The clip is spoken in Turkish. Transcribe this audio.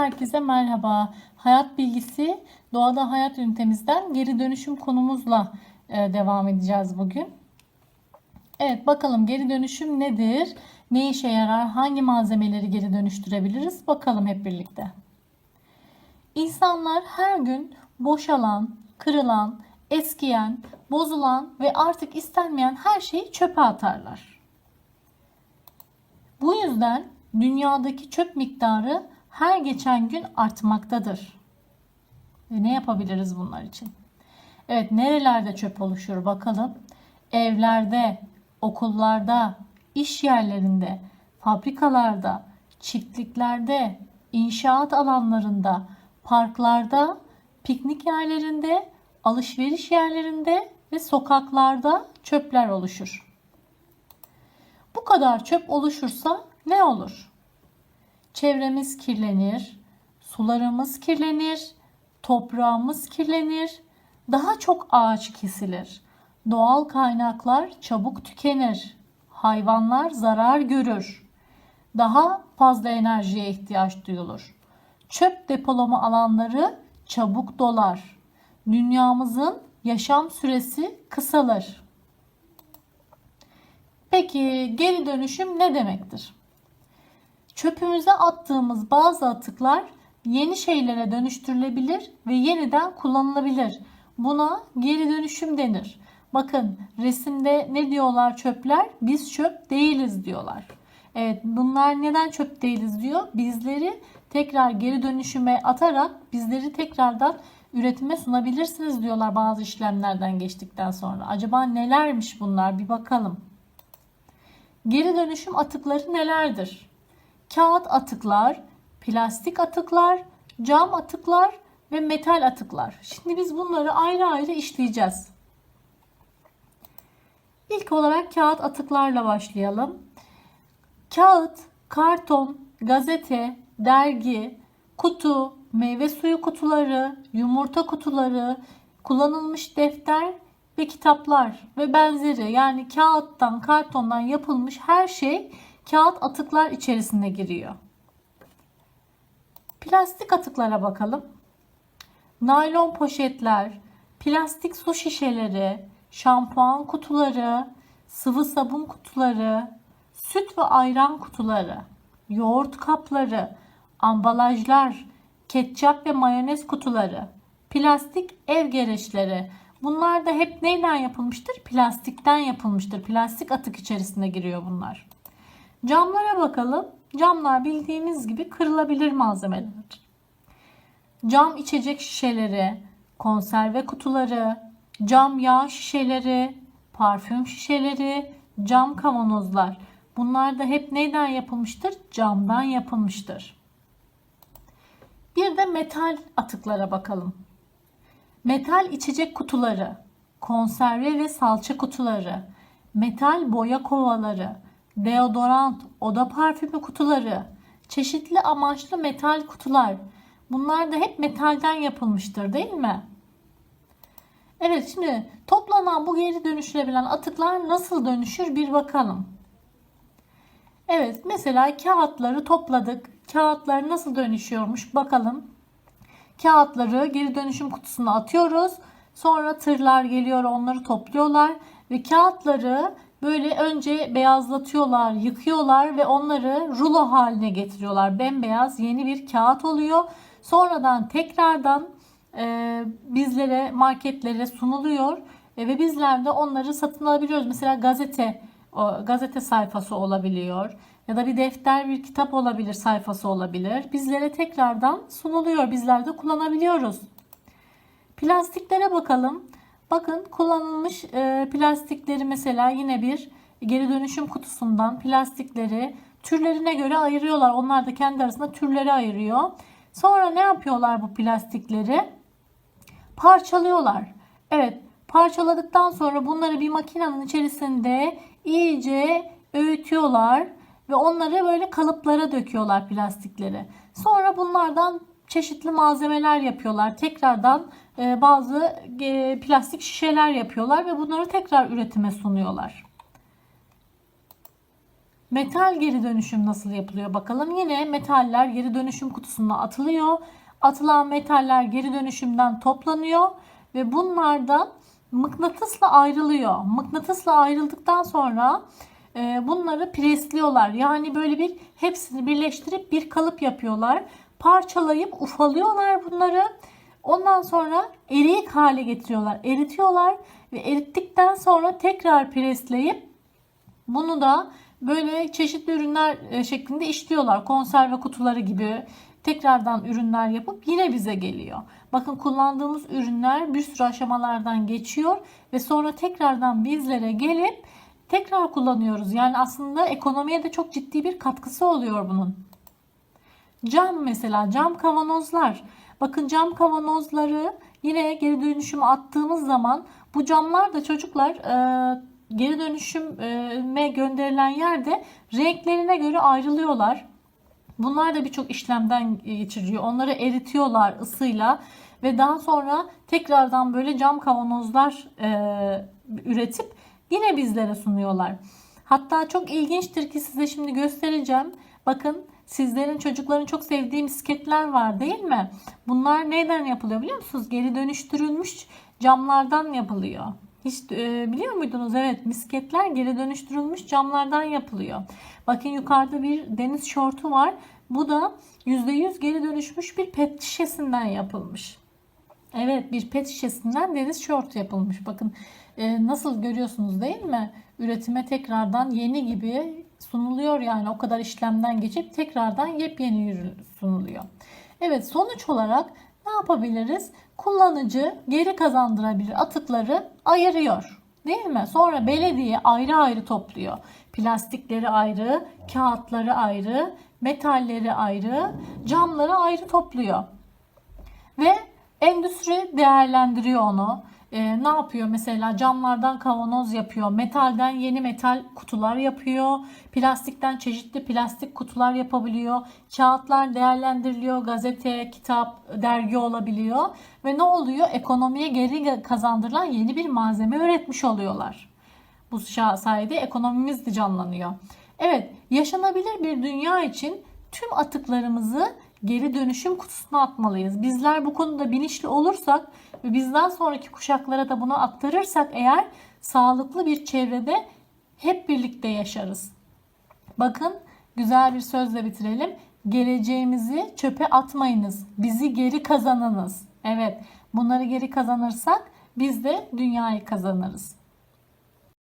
herkese merhaba. Hayat bilgisi doğada hayat ünitemizden geri dönüşüm konumuzla e, devam edeceğiz bugün. Evet bakalım geri dönüşüm nedir? Ne işe yarar? Hangi malzemeleri geri dönüştürebiliriz? Bakalım hep birlikte. İnsanlar her gün boşalan, kırılan, eskiyen, bozulan ve artık istenmeyen her şeyi çöpe atarlar. Bu yüzden dünyadaki çöp miktarı her geçen gün artmaktadır. Ve ne yapabiliriz bunlar için? Evet, nerelerde çöp oluşur bakalım. Evlerde, okullarda, iş yerlerinde, fabrikalarda, çiftliklerde, inşaat alanlarında, parklarda, piknik yerlerinde, alışveriş yerlerinde ve sokaklarda çöpler oluşur. Bu kadar çöp oluşursa ne olur? Çevremiz kirlenir, sularımız kirlenir, toprağımız kirlenir, daha çok ağaç kesilir. Doğal kaynaklar çabuk tükenir. Hayvanlar zarar görür. Daha fazla enerjiye ihtiyaç duyulur. Çöp depolama alanları çabuk dolar. Dünyamızın yaşam süresi kısalır. Peki geri dönüşüm ne demektir? Çöpümüze attığımız bazı atıklar yeni şeylere dönüştürülebilir ve yeniden kullanılabilir. Buna geri dönüşüm denir. Bakın resimde ne diyorlar çöpler? Biz çöp değiliz diyorlar. Evet bunlar neden çöp değiliz diyor? Bizleri tekrar geri dönüşüme atarak bizleri tekrardan üretime sunabilirsiniz diyorlar bazı işlemlerden geçtikten sonra. Acaba nelermiş bunlar bir bakalım. Geri dönüşüm atıkları nelerdir? Kağıt atıklar, plastik atıklar, cam atıklar ve metal atıklar. Şimdi biz bunları ayrı ayrı işleyeceğiz. İlk olarak kağıt atıklarla başlayalım. Kağıt, karton, gazete, dergi, kutu, meyve suyu kutuları, yumurta kutuları, kullanılmış defter ve kitaplar ve benzeri yani kağıttan, kartondan yapılmış her şey kağıt atıklar içerisine giriyor. Plastik atıklara bakalım. Naylon poşetler, plastik su şişeleri, şampuan kutuları, sıvı sabun kutuları, süt ve ayran kutuları, yoğurt kapları, ambalajlar, ketçap ve mayonez kutuları, plastik ev gereçleri. Bunlar da hep neyden yapılmıştır? Plastikten yapılmıştır. Plastik atık içerisine giriyor bunlar. Camlara bakalım. Camlar bildiğimiz gibi kırılabilir malzemeler. Cam içecek şişeleri, konserve kutuları, cam yağ şişeleri, parfüm şişeleri, cam kavanozlar. Bunlar da hep neyden yapılmıştır? Camdan yapılmıştır. Bir de metal atıklara bakalım. Metal içecek kutuları, konserve ve salça kutuları, metal boya kovaları, deodorant, oda parfümü kutuları, çeşitli amaçlı metal kutular. Bunlar da hep metalden yapılmıştır değil mi? Evet şimdi toplanan bu geri dönüştürebilen atıklar nasıl dönüşür bir bakalım. Evet mesela kağıtları topladık. Kağıtlar nasıl dönüşüyormuş bakalım. Kağıtları geri dönüşüm kutusuna atıyoruz. Sonra tırlar geliyor onları topluyorlar ve kağıtları böyle önce beyazlatıyorlar, yıkıyorlar ve onları rulo haline getiriyorlar. Bembeyaz yeni bir kağıt oluyor. Sonradan tekrardan e, bizlere marketlere sunuluyor e, ve bizler de onları satın alabiliyoruz. Mesela gazete o, gazete sayfası olabiliyor ya da bir defter bir kitap olabilir sayfası olabilir. Bizlere tekrardan sunuluyor. Bizler de kullanabiliyoruz. Plastiklere bakalım. Bakın kullanılmış e, plastikleri mesela yine bir geri dönüşüm kutusundan plastikleri türlerine göre ayırıyorlar. Onlar da kendi arasında türleri ayırıyor. Sonra ne yapıyorlar bu plastikleri? Parçalıyorlar. Evet, parçaladıktan sonra bunları bir makinenin içerisinde iyice öğütüyorlar ve onları böyle kalıplara döküyorlar plastikleri. Sonra bunlardan çeşitli malzemeler yapıyorlar. Tekrardan e, bazı e, plastik şişeler yapıyorlar ve bunları tekrar üretime sunuyorlar. Metal geri dönüşüm nasıl yapılıyor bakalım. Yine metaller geri dönüşüm kutusuna atılıyor. Atılan metaller geri dönüşümden toplanıyor ve bunlardan mıknatısla ayrılıyor. Mıknatısla ayrıldıktan sonra e, bunları presliyorlar. Yani böyle bir hepsini birleştirip bir kalıp yapıyorlar. Parçalayıp ufalıyorlar bunları. Ondan sonra eriyik hale getiriyorlar. Eritiyorlar ve erittikten sonra tekrar presleyip bunu da böyle çeşitli ürünler e, şeklinde işliyorlar. Konserve kutuları gibi tekrardan ürünler yapıp yine bize geliyor. Bakın kullandığımız ürünler bir sürü aşamalardan geçiyor ve sonra tekrardan bizlere gelip tekrar kullanıyoruz. Yani aslında ekonomiye de çok ciddi bir katkısı oluyor bunun. Cam mesela cam kavanozlar. Bakın cam kavanozları yine geri dönüşüme attığımız zaman bu camlar da çocuklar e, geri dönüşüme gönderilen yerde renklerine göre ayrılıyorlar. Bunlar da birçok işlemden geçiriyor. Onları eritiyorlar ısıyla ve daha sonra tekrardan böyle cam kavanozlar e, üretip yine bizlere sunuyorlar. Hatta çok ilginçtir ki size şimdi göstereceğim. Bakın sizlerin çocukların çok sevdiği misketler var değil mi? Bunlar neden yapılıyor biliyor musunuz? Geri dönüştürülmüş camlardan yapılıyor. Hiç e, biliyor muydunuz? Evet misketler geri dönüştürülmüş camlardan yapılıyor. Bakın yukarıda bir deniz şortu var. Bu da %100 geri dönüşmüş bir pet şişesinden yapılmış. Evet bir pet şişesinden deniz şort yapılmış. Bakın e, nasıl görüyorsunuz değil mi? Üretime tekrardan yeni gibi sunuluyor yani o kadar işlemden geçip tekrardan yepyeni sunuluyor. Evet sonuç olarak ne yapabiliriz? Kullanıcı geri kazandırabilir atıkları ayırıyor. Değil mi? Sonra belediye ayrı ayrı topluyor. Plastikleri ayrı, kağıtları ayrı, metalleri ayrı, camları ayrı topluyor. Ve endüstri değerlendiriyor onu. Ee, ne yapıyor mesela camlardan kavanoz yapıyor, metalden yeni metal kutular yapıyor, plastikten çeşitli plastik kutular yapabiliyor, kağıtlar değerlendiriliyor, gazete, kitap, dergi olabiliyor ve ne oluyor? Ekonomiye geri kazandırılan yeni bir malzeme üretmiş oluyorlar. Bu sayede ekonomimiz de canlanıyor. Evet, yaşanabilir bir dünya için tüm atıklarımızı geri dönüşüm kutusuna atmalıyız. Bizler bu konuda bilinçli olursak ve bizden sonraki kuşaklara da bunu aktarırsak eğer sağlıklı bir çevrede hep birlikte yaşarız. Bakın güzel bir sözle bitirelim. Geleceğimizi çöpe atmayınız. Bizi geri kazanınız. Evet bunları geri kazanırsak biz de dünyayı kazanırız.